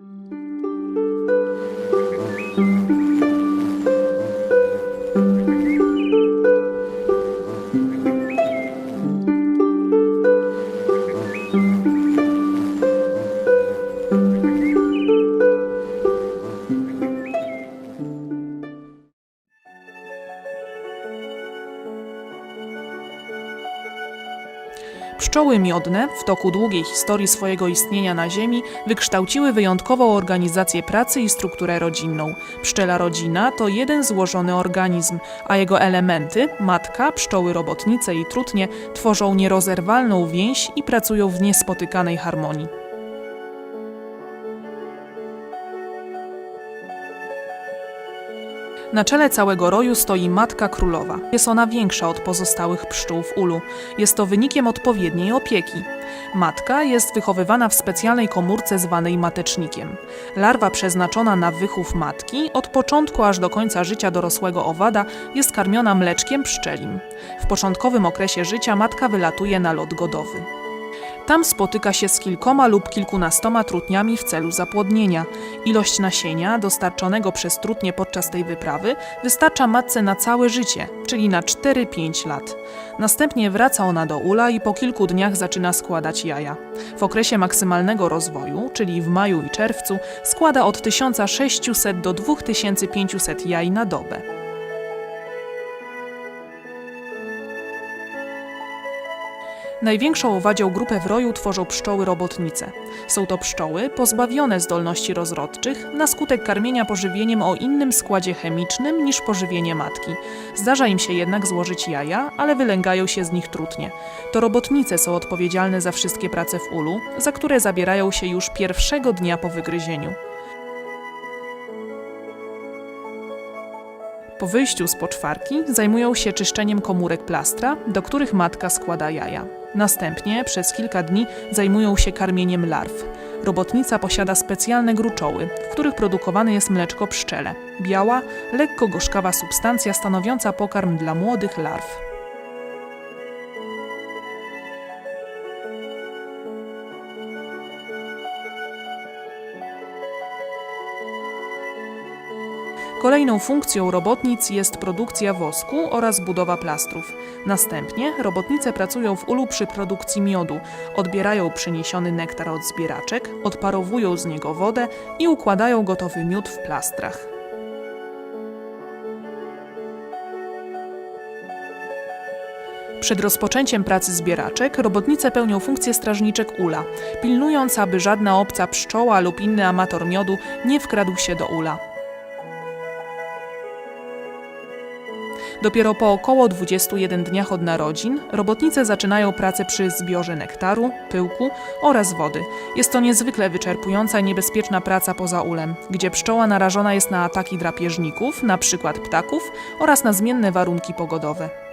Mm-hmm. Pszczoły miodne w toku długiej historii swojego istnienia na Ziemi wykształciły wyjątkową organizację pracy i strukturę rodzinną. Pszczela rodzina to jeden złożony organizm, a jego elementy matka, pszczoły robotnice i trutnie tworzą nierozerwalną więź i pracują w niespotykanej harmonii. Na czele całego roju stoi matka królowa. Jest ona większa od pozostałych pszczół w ulu. Jest to wynikiem odpowiedniej opieki. Matka jest wychowywana w specjalnej komórce zwanej matecznikiem. Larwa przeznaczona na wychów matki od początku aż do końca życia dorosłego owada jest karmiona mleczkiem pszczelim. W początkowym okresie życia matka wylatuje na lot godowy. Tam spotyka się z kilkoma lub kilkunastoma trutniami w celu zapłodnienia. Ilość nasienia dostarczonego przez trutnie podczas tej wyprawy wystarcza matce na całe życie, czyli na 4-5 lat. Następnie wraca ona do ula i po kilku dniach zaczyna składać jaja. W okresie maksymalnego rozwoju, czyli w maju i czerwcu, składa od 1600 do 2500 jaj na dobę. Największą owadzią grupę w roju tworzą pszczoły robotnice. Są to pszczoły pozbawione zdolności rozrodczych na skutek karmienia pożywieniem o innym składzie chemicznym niż pożywienie matki. Zdarza im się jednak złożyć jaja, ale wylęgają się z nich trutnie. To robotnice są odpowiedzialne za wszystkie prace w ulu, za które zabierają się już pierwszego dnia po wygryzieniu. Po wyjściu z poczwarki zajmują się czyszczeniem komórek plastra, do których matka składa jaja. Następnie przez kilka dni zajmują się karmieniem larw. Robotnica posiada specjalne gruczoły, w których produkowane jest mleczko pszczele. Biała, lekko gorzkawa substancja stanowiąca pokarm dla młodych larw. Kolejną funkcją robotnic jest produkcja wosku oraz budowa plastrów. Następnie robotnice pracują w ulu przy produkcji miodu, odbierają przyniesiony nektar od zbieraczek, odparowują z niego wodę i układają gotowy miód w plastrach. Przed rozpoczęciem pracy zbieraczek robotnice pełnią funkcję strażniczek ula, pilnując, aby żadna obca pszczoła lub inny amator miodu nie wkradł się do ula. Dopiero po około 21 dniach od narodzin robotnice zaczynają pracę przy zbiorze nektaru, pyłku oraz wody. Jest to niezwykle wyczerpująca i niebezpieczna praca poza ulem, gdzie pszczoła narażona jest na ataki drapieżników, np. ptaków oraz na zmienne warunki pogodowe.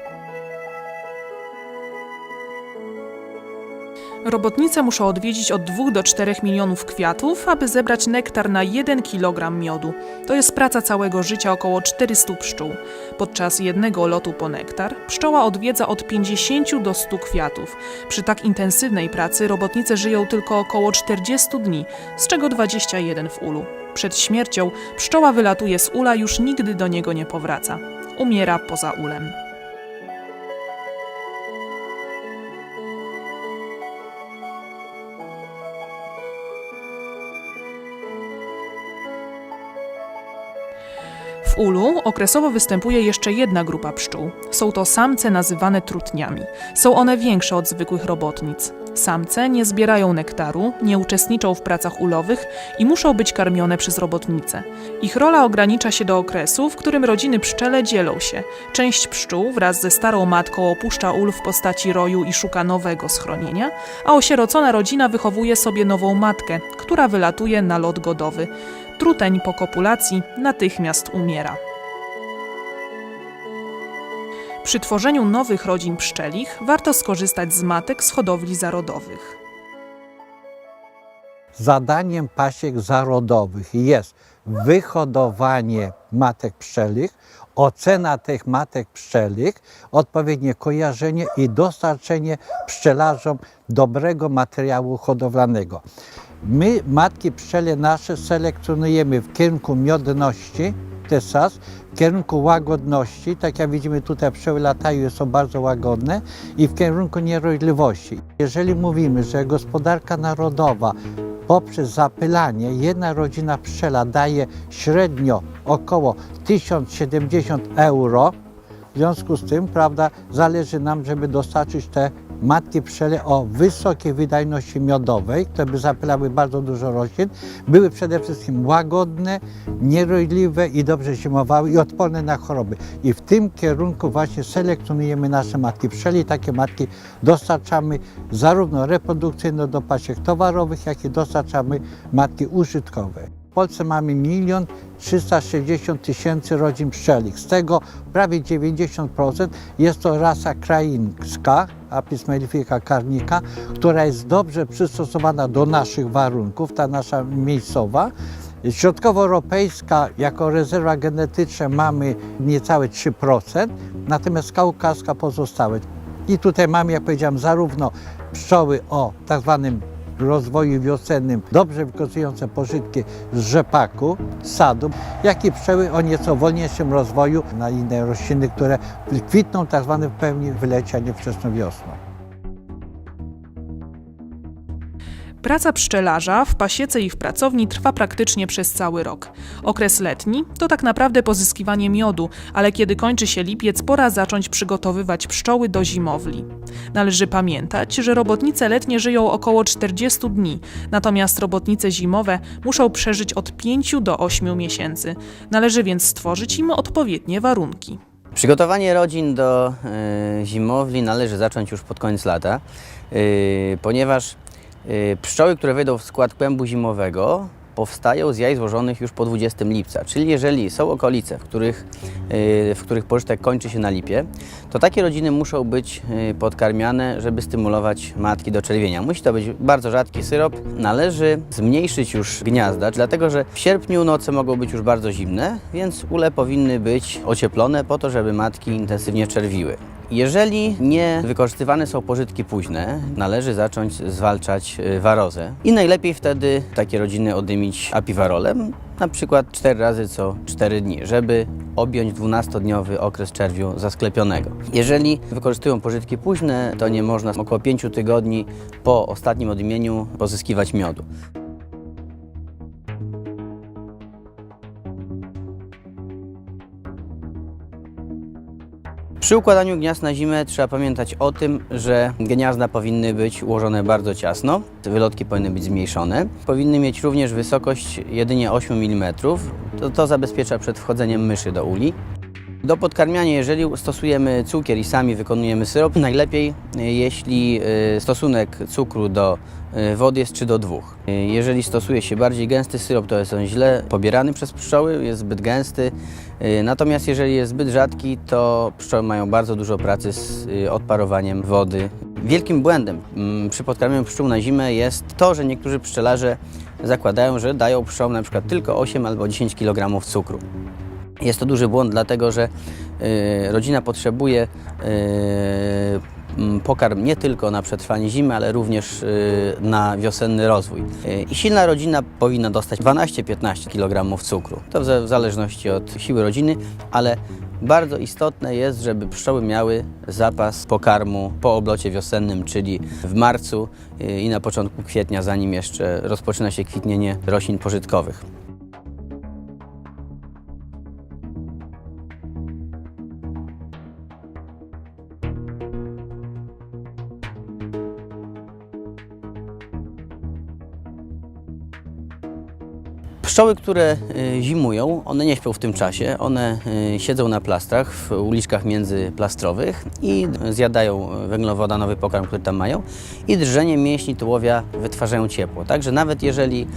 Robotnice muszą odwiedzić od 2 do 4 milionów kwiatów, aby zebrać nektar na 1 kg miodu. To jest praca całego życia około 400 pszczół. Podczas jednego lotu po nektar pszczoła odwiedza od 50 do 100 kwiatów. Przy tak intensywnej pracy robotnice żyją tylko około 40 dni, z czego 21 w ulu. Przed śmiercią pszczoła wylatuje z ula, już nigdy do niego nie powraca. Umiera poza ulem. W ulu okresowo występuje jeszcze jedna grupa pszczół. Są to samce nazywane trutniami. Są one większe od zwykłych robotnic. Samce nie zbierają nektaru, nie uczestniczą w pracach ulowych i muszą być karmione przez robotnice. Ich rola ogranicza się do okresu, w którym rodziny pszczele dzielą się. Część pszczół wraz ze starą matką opuszcza ul w postaci roju i szuka nowego schronienia, a osierocona rodzina wychowuje sobie nową matkę, która wylatuje na lot godowy. Truteń po kopulacji natychmiast umiera. Przy tworzeniu nowych rodzin pszczelich warto skorzystać z matek z hodowli zarodowych. Zadaniem pasiek zarodowych jest wyhodowanie matek pszczelich, ocena tych matek pszczelich, odpowiednie kojarzenie i dostarczenie pszczelarzom dobrego materiału hodowlanego. My matki pszczele nasze selekcjonujemy w kierunku miodności, jest raz, w kierunku łagodności, tak jak widzimy tutaj pszczoły latają, są bardzo łagodne i w kierunku nierojliwości. Jeżeli mówimy, że gospodarka narodowa poprzez zapylanie jedna rodzina pszczela daje średnio około 1070 euro, w związku z tym, prawda, zależy nam, żeby dostarczyć te matki pszczele o wysokiej wydajności miodowej, które by zapylały bardzo dużo roślin, były przede wszystkim łagodne, nierojliwe i dobrze zimowały i odporne na choroby. I w tym kierunku właśnie selekcjonujemy nasze matki pszczeli takie matki dostarczamy zarówno reprodukcyjne do pasiek towarowych, jak i dostarczamy matki użytkowe. Polsce mamy milion 360 tysięcy rodzin pszczelich. Z tego prawie 90% jest to rasa kraińska, Apis mellifera carnica, która jest dobrze przystosowana do naszych warunków, ta nasza miejscowa. Środkowoeuropejska jako rezerwa genetyczna mamy niecałe 3%, natomiast kaukaska pozostałe. I tutaj mamy, jak powiedziałem, zarówno pszczoły o tak zwanym rozwoju wiosennym, dobrze wykorzystujące pożytki z rzepaku, sadu, jak i pszczoły o nieco wolniejszym rozwoju na inne rośliny, które kwitną tak zwane w pełni wylecie, a nie wczesną wiosną. Praca pszczelarza w pasiece i w pracowni trwa praktycznie przez cały rok. Okres letni to tak naprawdę pozyskiwanie miodu, ale kiedy kończy się lipiec, pora zacząć przygotowywać pszczoły do zimowli. Należy pamiętać, że robotnice letnie żyją około 40 dni, natomiast robotnice zimowe muszą przeżyć od 5 do 8 miesięcy. Należy więc stworzyć im odpowiednie warunki. Przygotowanie rodzin do y, zimowli należy zacząć już pod koniec lata, y, ponieważ pszczoły, które wejdą w skład kłębu zimowego, powstają z jaj złożonych już po 20 lipca. Czyli jeżeli są okolice, w których, y, w których pożytek kończy się na lipie, to takie rodziny muszą być y, podkarmiane, żeby stymulować matki do czerwienia. Musi to być bardzo rzadki syrop. Należy zmniejszyć już gniazda, dlatego że w sierpniu noce mogą być już bardzo zimne, więc ule powinny być ocieplone po to, żeby matki intensywnie czerwiły. Jeżeli nie wykorzystywane są pożytki późne, należy zacząć zwalczać y, warozę. I najlepiej wtedy takie rodziny odymić apiwarolem, na przykład 4 razy co 4 dni, żeby objąć 12-dniowy okres czerwiu zasklepionego. Jeżeli wykorzystują pożytki późne, to nie można około 5 tygodni po ostatnim odymieniu pozyskiwać miodu. Przy układaniu gniazd na zimę trzeba pamiętać o tym, że gniazda powinny być ułożone bardzo ciasno, wylotki powinny być zmniejszone. Powinny mieć również wysokość jedynie 8 mm. To, to zabezpiecza przed wchodzeniem myszy do uli. Do podkarmiania, jeżeli stosujemy cukier i sami wykonujemy syrop, najlepiej y, jeśli y, stosunek cukru do y, wody jest 3 do 2. Y, Jeżeli stosuje się bardziej gęsty syrop, to jest on źle pobierany przez pszczoły, jest zbyt gęsty. Natomiast jeżeli jest zbyt rzadki, to pszczoły mają bardzo dużo pracy z odparowaniem wody. Wielkim błędem mm, przy podkarmianiu pszczół na zimę jest to, że niektórzy pszczelarze zakładają, że dają pszczołom na przykład tylko 8 albo 10 kg cukru. Jest to duży błąd, dlatego że y, rodzina potrzebuje y, pokarm nie tylko na przetrwanie zimy, ale również y, na wiosenny rozwój. I silna rodzina powinna dostać 12-15 kg cukru. To w, za- w zależności od siły rodziny, ale bardzo istotne jest, żeby pszczoły miały zapas pokarmu po oblocie wiosennym, czyli w marcu i na początku kwietnia, zanim jeszcze rozpoczyna się kwitnienie roślin pożytkowych. Pszczoły, które y, zimują, one nie śpią w tym czasie, one y, siedzą na plastrach, w uliczkach międzyplastrowych i zjadają węglowodanowy pokarm, który tam mają i drżenie mięśni tułowia wytwarzają ciepło. Także nawet jeżeli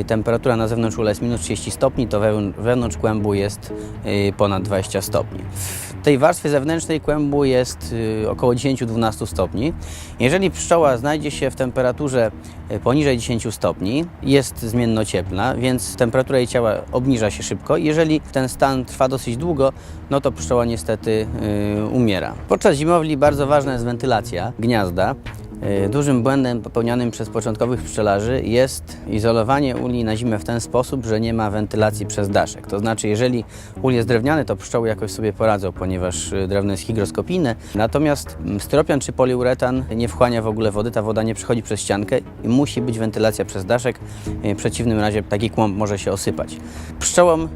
y, temperatura na zewnątrz ula jest minus 30 stopni, to wewn- wewnątrz kłębu jest ponad 20 stopni. W tej warstwie zewnętrznej kłębu jest około 10-12 stopni. Jeżeli pszczoła znajdzie się w temperaturze poniżej 10 stopni, jest zmiennocieplna, więc temperatura jej ciała obniża się szybko. Jeżeli ten stan trwa dosyć długo, no to pszczoła niestety y, umiera. Podczas zimowli bardzo ważna jest wentylacja gniazda. Y, Dużym błędem popełnianym przez początkowych pszczelarzy jest izolowanie uli na zimę w ten sposób, że nie ma wentylacji przez daszek. To znaczy, jeżeli ul jest drewniany, to pszczoły jakoś sobie poradzą, ponieważ y, drewno jest hygroskopijne. Natomiast mm, styropian czy poliuretan nie wchłania w ogóle wody, ta woda nie przechodzi przez ściankę i musi być wentylacja przez daszek. Y, W przeciwnym razie taki kłąb może się osypać. Pszczołom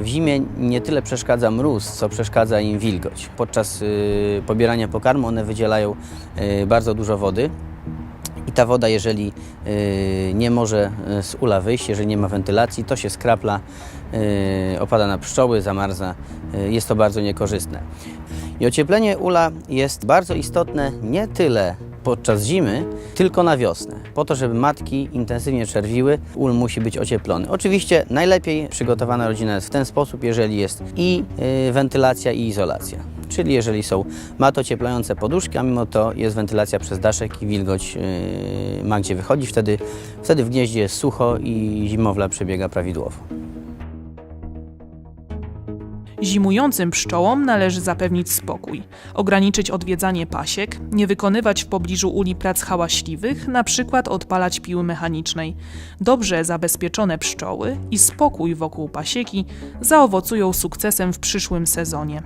w zimie nie tyle przeszkadza mróz, co przeszkadza im wilgoć. Podczas pobierania pokarmu one wydzielają bardzo dużo wody. I ta woda, jeżeli y, nie może y, z ula wyjść, jeżeli nie ma wentylacji, to się skrapla, y, opada na pszczoły, zamarza. Jest to bardzo niekorzystne. I ocieplenie ula jest bardzo istotne nie tyle podczas zimy, tylko na wiosnę. Po to, żeby matki intensywnie czerwiły, ul musi być ocieplony. Oczywiście najlepiej przygotowana rodzina jest w ten sposób, jeżeli jest i wentylacja, i izolacja. Czyli jeżeli są mat ocieplające poduszki, a mimo to jest wentylacja przez daszek i wilgoć yy, ma gdzie wychodzić, wtedy, wtedy w gnieździe jest sucho i zimowla przebiega prawidłowo. Zimującym pszczołom należy zapewnić spokój, ograniczyć odwiedzanie pasiek, nie wykonywać w pobliżu uli prac hałaśliwych, na przykład odpalać piły mechanicznej. Dobrze zabezpieczone pszczoły i spokój wokół pasieki zaowocują sukcesem w przyszłym sezonie.